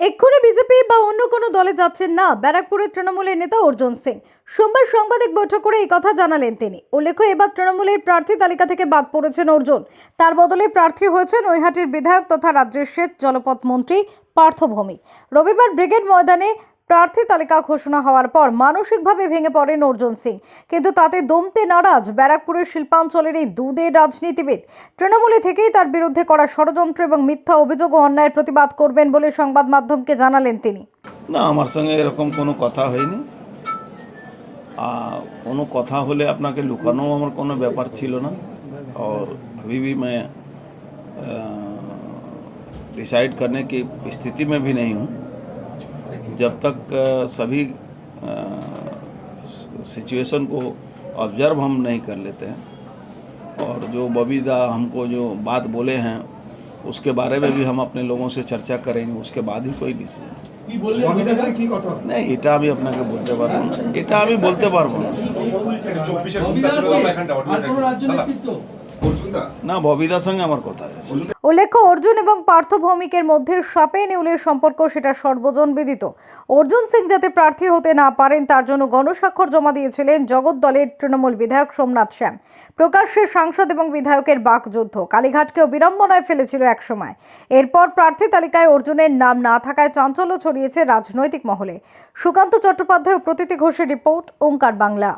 এক্ষুনি বিজেপি বা অন্য কোনো দলে যাচ্ছেন না, ব্যারাকপুরের তৃণমূলের নেতা অর্জুন সিং। সোমবার সাংবাদিক বৈঠক করে এই কথা জানালেন তিনি। উল্লেখ্য, এবার তৃণমূলের প্রার্থী তালিকা থেকে বাদ পড়েছেন অর্জুন। তার বদলে প্রার্থী হয়েছেন নৈহাটির বিধায়ক তথা রাজ্যের সেচ জলপথ মন্ত্রী পার্থ ভৌমিক রবিবার ব্রিগেড ময়দানে প্রার্থী তালিকা ঘোষণা হওয়ার পর মানসিকভাবে ভেঙে পড়েন অর্জুন সিং কিন্তু তাতে দমতে নারাজ ব্যারাকপুরের শিল্পাঞ্চলের এই দুধের রাজনীতিবিদ তৃণমূলে থেকেই তার বিরুদ্ধে করা ষড়যন্ত্র এবং মিথ্যা অভিযোগ ও অন্যায়ের প্রতিবাদ করবেন বলে সংবাদ মাধ্যমকে জানালেন তিনি না আমার সঙ্গে এরকম কোনো কথা হয়নি আর কোনো কথা হলে আপনাকে লুকানো আমার কোনো ব্যাপার ছিল না और अभी भी मैं डिसाइड करने की स्थिति में भी नहीं हूँ जब तक अ, सभी सिचुएशन को ऑब्जर्व हम नहीं कर लेते हैं और जो बबीदा हमको जो बात बोले हैं उसके बारे में भी हम अपने लोगों से चर्चा करेंगे उसके बाद ही कोई डिसीजन কি বললেন অমিতাভ স্যার কি কথা না এটা আমি আপনাকে বলতে পারবো না এটা আমি বলতে পারবো না না ববিদার সঙ্গে আমার কথা উল্লেখ্য অর্জুন এবং পার্থ ভৌমিকের মধ্যে সাপে নেউলের সম্পর্ক সেটা সর্বজন বিদিত। অর্জুন সিং যাতে প্রার্থী হতে না পারেন তার জন্য গণস্বাক্ষর জমা দিয়েছিলেন জগৎ দলের তৃণমূল বিধায়ক সোমনাথ শ্যাম। প্রকাশ্যে সাংসদ এবং বিধায়কের বাকযুদ্ধ। কালীঘাটকেও বিড়ম্বনায় ফেলেছিল একসময়। এরপর প্রার্থী তালিকায় অর্জুনের নাম না থাকায় চাঞ্চল্য ছড়িয়েছে রাজনৈতিক মহলে। সুকান্ত চট্টোপাধ্যায় ও প্রতীতি ঘোষের রিপোর্ট ওঙ্কার বাংলা।